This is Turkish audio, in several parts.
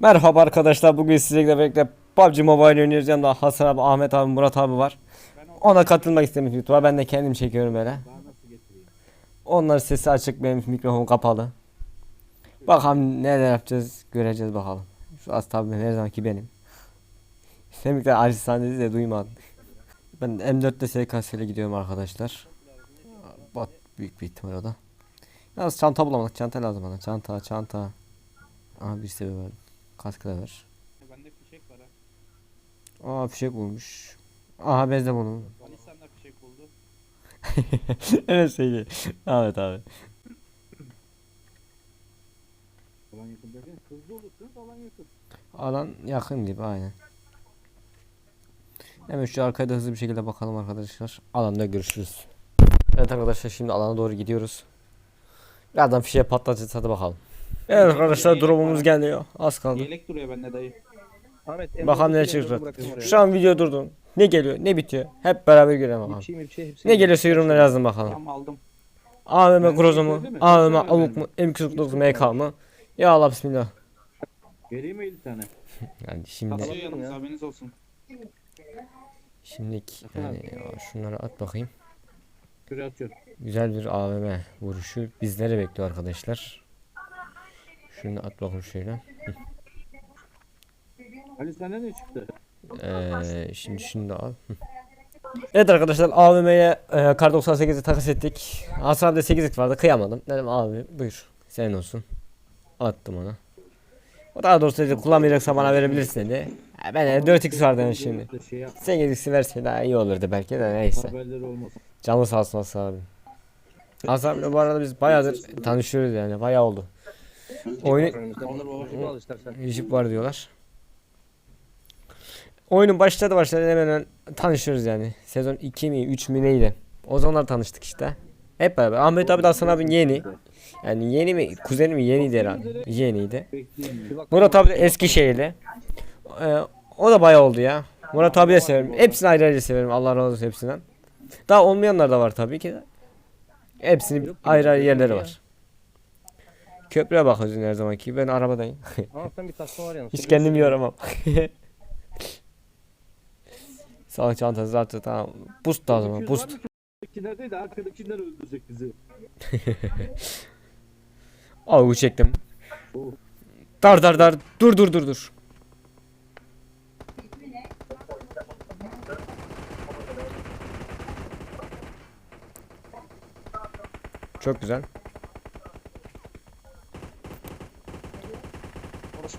Merhaba arkadaşlar bugün sizlerle birlikte PUBG Mobile oynuyoruz. Yanımda Hasan abi, Ahmet abi, Murat abi var. Ona katılmak istemiş YouTube'a. Ben de kendim çekiyorum böyle. Onlar sesi açık benim mikrofon kapalı. Bakalım neler yapacağız göreceğiz bakalım. Şu az tabi her zamanki benim. Semikler Arslan dedi de duymadım. Ben M4'te SKS ile gidiyorum arkadaşlar. Bak büyük bir ihtimal o da. Yalnız çanta bulamadık çanta lazım bana. Çanta çanta. Aha bir sebebi var Kaskı da ver Bende fişek var ha. Aa fişek bulmuş. Aha bezle bunu. Ali sen de fişek buldu. evet sevgili. Evet abi. Alan yakın derken hızlı olursanız alan yakın. Alan yakın gibi aynen. Hemen şu arkaya da hızlı bir şekilde bakalım arkadaşlar. Alanda görüşürüz. Evet arkadaşlar şimdi alana doğru gidiyoruz. Birazdan fişeği patlatacağız hadi bakalım. Evet arkadaşlar drop'umuz geliyor. Az kaldı. Yelek duruyor bende dayı. Ahmet Bakalım ne çıkacak. Şu an video durdu. Ne geliyor ne bitiyor. Hep beraber görelim bakalım. Bir şey mi bir şey hepsi. Ne geliyorsa yorumlara yazın bakalım. Tam aldım. AVM Groza şey mi? AVM Söyleyeyim Avuk mu? M249 MK mı? Ya Allah bismillah. Vereyim mi 50 tane? Yani şimdi Kasıyor Alalım yanımız ya. haberiniz olsun. şimdilik yani ya şunları at bakayım. Şuraya atıyorum. Güzel bir AVM vuruşu bizleri bekliyor arkadaşlar. Şunu at bakayım şöyle. Ali senden ne çıktı? Ee, şimdi şunu da al. Evet arkadaşlar AVM'ye e, Kar 98'i takas ettik. Hasan da 8'lik vardı kıyamadım. Dedim abi buyur senin olsun. Attım ona. O daha doğrusu dedi kullanmayacaksa bana verebilirsin dedi. Ben de 4x vardı yani şimdi. De Şey yap. 8'isi verse daha iyi olurdu belki de neyse. Canlı sağ olsun Hasan abi. Hasan abiyle bu arada biz bayağıdır tanışıyoruz yani bayağı oldu. İstersen. Jip var diyorlar. Oyunun başladı başladı hemen hemen tanışıyoruz yani. Sezon 2 mi 3 mi neydi? O zamanlar tanıştık işte. Hep beraber. Ahmet abi de Hasan abi yeni. Yani yeni mi? Kuzeni mi? Yeniydi herhalde. Yeniydi. Murat abi de Eskişehirli. Ee, o da bayağı oldu ya. Murat abi de severim. Hepsini ayrı ayrı severim. Allah razı olsun hepsinden. Daha olmayanlar da var tabii ki. Hepsinin ayrı ayrı yerleri var. Köprüye bakıyoruz her zamanki. Ben arabadayım. Ama sen bir tasma var yalnız. Hiç kendimi yoramam. Sağlık çantası zaten tamam. Boost da o zaman. Boost. Arkadakiler değil de arkadakiler öldürecek bizi. Avu çektim. Dar dar dar. Dur dur dur dur. Çok güzel.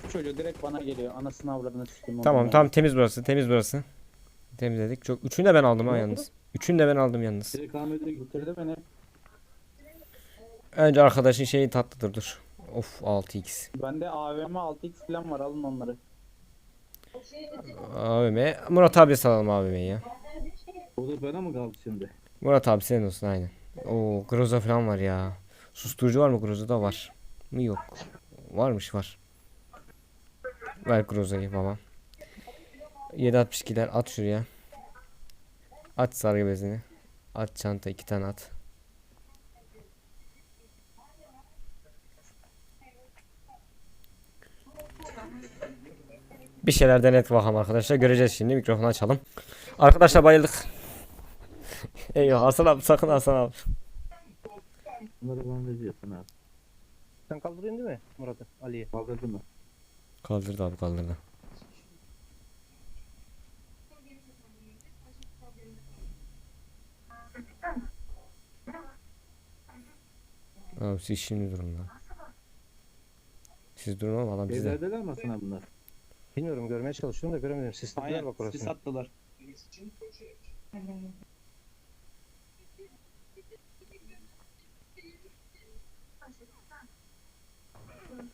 Orospu çocuğu direkt bana geliyor. Anasını avradını sıçtım. Tamam tamam temiz burası. Temiz burası. Temizledik. Çok üçünü de ben aldım ha yalnız. Üçünü de ben aldım yalnız. Direkt Ahmet'e Bitirdi beni. Önce arkadaşın şeyi tatlıdır dur. Of 6x. Bende AVM 6x falan var alın onları. AVM. Murat abi salalım AVM'yi ya. O da bana mı kaldı şimdi? Murat abi senin olsun aynen. Oo Groza falan var ya. Susturucu var mı Groza'da var. mı yok. Varmış var. Ver Groza'yı baba. 7.62'ler at şuraya. At sargı bezini. At çanta iki tane at. Bir şeyler denet bakalım arkadaşlar. Göreceğiz şimdi. Mikrofonu açalım. Arkadaşlar bayıldık. Eyvah Hasan abi sakın Hasan abi. Bunları bana veriyorsun abi. Sen kaldırıyorsun değil mi Murat'ı? Ali'yi. Kaldırdın mı? Kaldırdı abi kaldırdı. Abi siz şimdi durun lan. Siz durun oğlum adam bizde. Evlerdeler mi sana bunlar? Bilmiyorum görmeye çalışıyorum da göremedim. Sislediler Aynen bak sis orasını. attılar.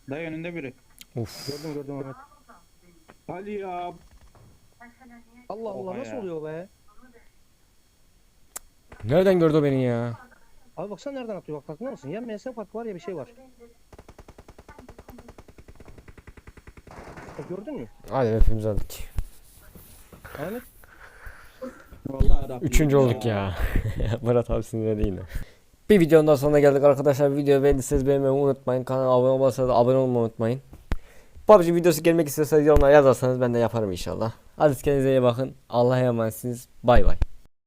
Dayı önünde biri. Uf. Gördüm gördüm Ahmet. Ali ya. Allah Allah Oha nasıl ya. oluyor be? Nereden gördü o beni ya? Abi baksana nereden atıyor bak farkında mısın? Ya MS farkı var ya bir şey var. Bak gördün mü? Hadi hepimiz aldık. Ahmet Vallahi Rabbim Üçüncü olduk ya. Murat abi sinirlendi yine. Bir videonun daha sonuna geldik arkadaşlar. Video beğendiyseniz beğenmeyi unutmayın. Kanala abone olmasanız da abone olmayı unutmayın. PUBG videosu gelmek istiyorsanız yorumlara yazarsanız ben de yaparım inşallah. Hadi kendinize iyi bakın. Allah'a emanetsiniz. Bay bay.